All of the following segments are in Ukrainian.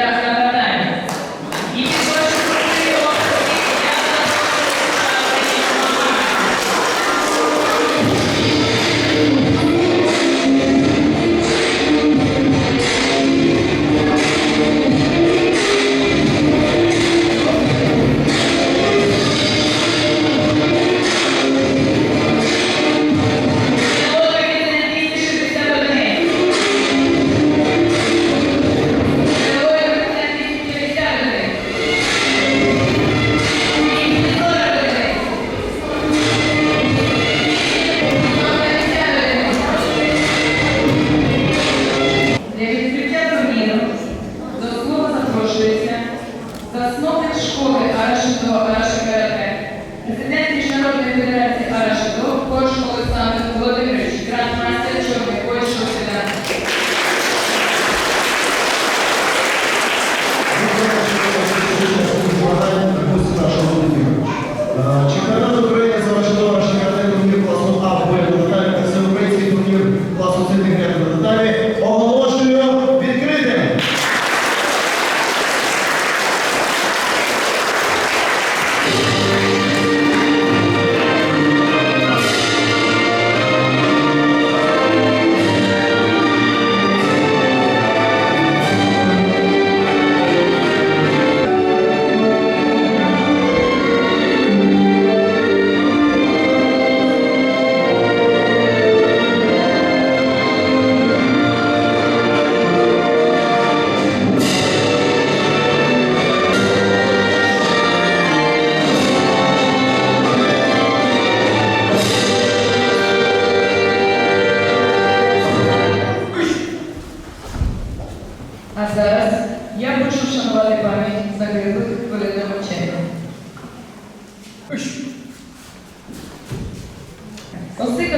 that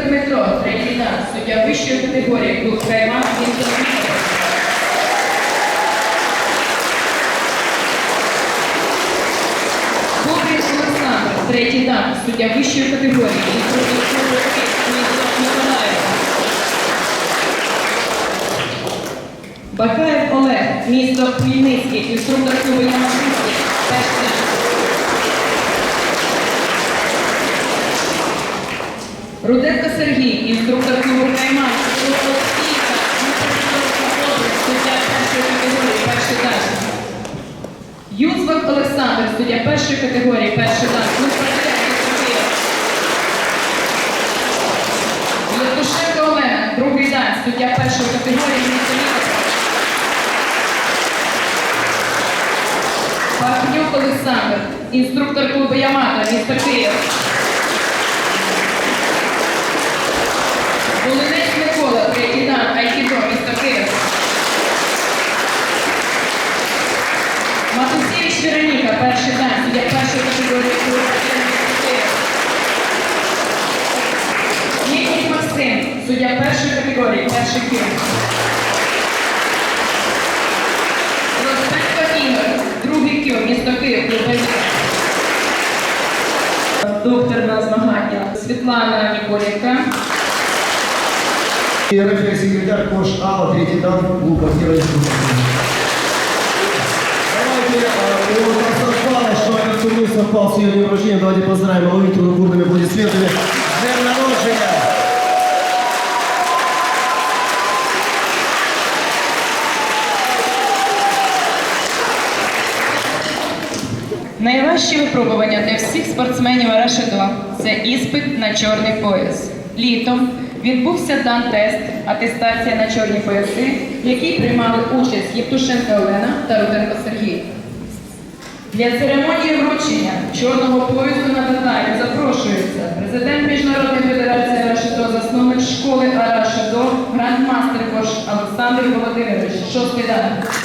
Дмитро, третій дан, суддя вищої категорії, клуб Кайма, місто Києва. Кобрін Олександр, третій дан, суддя вищої категорії, місто. Бакаєв Олег, місто Хмельницький, інструктор клубу Ямашинський, перший дан. Руденко Сергій, інструктор клубу Кайман, суддя першої категорії, перший дан. Юзвак Олександр, суддя першої категорії, перший дан. Євтушенко Олена, другий дан, суддя першої категорії, Ліверпуль. Пахнюк Олександр, інструктор клубу Ямато, місто Київ. Волинець Микола, третій дан, Айкідо, місто Київ. Матусєвич Вероніка, перший дан, суддя суддя першої категорії, перший Київ. Розпенко Ігор, другий Київ, місто Київ, Доктор на змагання Світлана Ніколєнка. И рефери-секретарь Кош Алла, третий дан, клуб «Активная совпал с ее днем рождения. Давайте поздравим Аллу Викторовну бурными аплодисментами. Днем народжения! Найважче випробування для всіх спортсменів Арашидо – це іспит на чорний пояс. Літом відбувся дан-тест, атестація на чорні пояси, в якій приймали участь Євтушенко Олена та Руденко Сергій. Для церемонії вручення чорного поясу на татамі запрошується президент Міжнародної федерації Рашидо, засновник школи Арашидо, грандмастер Кош Олександр Володимирович, шостий дан.